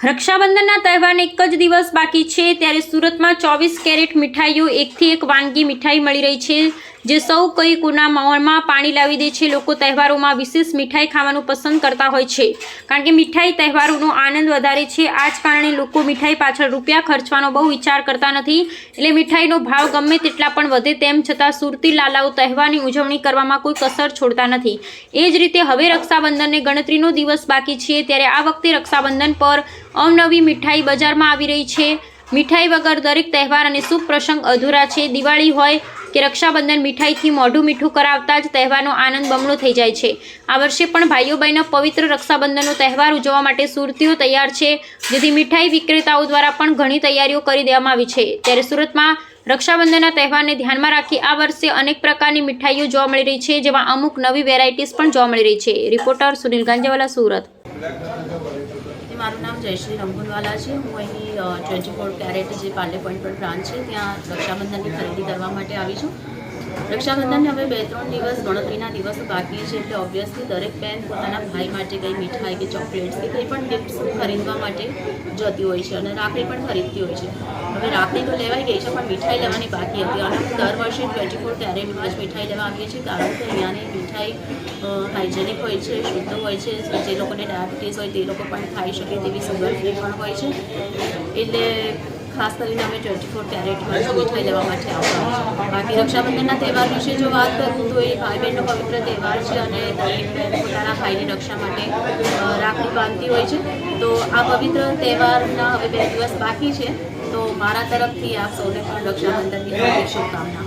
રક્ષાબંધનના તહેવારને એક જ દિવસ બાકી છે, ત્યારે સુરતમાં ચોવીસ કેરેટ મીઠાઈઓ એકથી એક વાનગી મીઠાઈ મળી રહી છે. જે સૌ કઈ કોના મોંમાં પાણી લાવી દે છે. લોકો તહેવારોમાં વિશેષ મીઠાઈ ખાવાનું પસંદ કરતા હોય છે. કારણ કે મીઠાઈ તહેવારોનો આનંદ વધારે છે. આ જ કારણે લોકો મીઠાઈ પાછળ રૂપિયા ખર્ચવાનો બહુ વિચાર કરતા નથી. એટલે મીઠાઈનો ભાવ ગમે તેટલા પણ વધે તેમ છતાં સુરતી લાલાઓ તહેવારની ઉજવણી કરવામાં કોઈ કસર છોડતા નથી. એ જ રીતે હવે રક્ષાબંધનને ગણતરીનો દિવસ બાકી છે. ત્યારે આ વખતે રક્ષાબંધન પર અવનવી મીઠાઈ બજારમાં આવી રહી છે. મીઠાઈ વગર દરેક તહેવાર અને શુભ પ્રસંગ અધૂરા છે. દિવાળી હોય કે રક્ષાબંધન મીઠાઈથી મોઢું મીઠું કરાવતા જ તહેવારનો આનંદ બમણો થઈ જાય છે. આ વર્ષે પણ ભાઈઓ બહેનો પવિત્ર રક્ષાબંધનનો તહેવાર ઉજવવા માટે સુરતીઓ તૈયાર છે, જેથી મીઠાઈ વિક્રેતાઓ દ્વારા પણ ઘણી તૈયારીઓ કરી દેવામાં આવી છે. ત્યારે સુરતમાં રક્ષાબંધનના તહેવારને ધ્યાનમાં રાખી આ વર્ષે અનેક પ્રકારની મીઠાઈઓ જોવા મળી રહી છે, જેમાં અમુક નવી વેરાયટીઝ પણ જોવા મળી રહી છે. રિપોર્ટર સુનિલ ગાંજાવાલા, સુરત. મારું નામ જયશ્રી રંગુનવાલા છે. હું અહીં ટ્વેન્ટી ફોર કેરેટ જે પાર્લે પોઈન્ટ પર બ્રાન્ચ છે, ત્યાં રક્ષાબંધનની ખરીદી કરવા માટે આવી છું. રક્ષાબંધનને હવે બે ત્રણ દિવસ ગણતરીના દિવસો બાકી છે એટલે ઓબ્વિયસલી દરેક બેન પોતાના ભાઈ માટે કંઈ મીઠાઈ કે ચોકલેટ્સ કે કંઈ પણ ગિફ્ટ ખરીદવા માટે જતી હોય છે અને રાખડી પણ ખરીદતી હોય છે. હવે રાખડી તો લેવાઈ ગઈ છે, પણ મીઠાઈ લેવાની બાકી હતી અને દર વર્ષે ટ્વેન્ટી ફોર કેરેટમાં જ મીઠાઈ લેવા આવીએ છીએ કારણ કે અહીંયાની મીઠાઈ હાઇજેનિક હોય છે, શુદ્ધ હોય છે જે લોકોને ડાયાબિટીસ હોય તે લોકો પણ ખાઈ શકે તેવી સુગર ફ્રી પણ હોય છે. એટલે ખાસ કરીને અમે ટ્વેન્ટી ફોર કેરેટમાં જ મીઠાઈ લેવા માટે આવતા બાકી રક્ષાબંધનના તહેવાર વિશે જો વાત કરું તો એ ભાઈ બહેનનો પવિત્ર તહેવાર છે અને દરેક બહેન પોતાના ભાઈની રક્ષા માટે રાખડી બાંધતી હોય છે. તો આ પવિત્ર તહેવારના હવે બે દિવસ બાકી છે. તો મારા તરફથી આપ સૌને પણ રક્ષાબંધનની શુભકામના.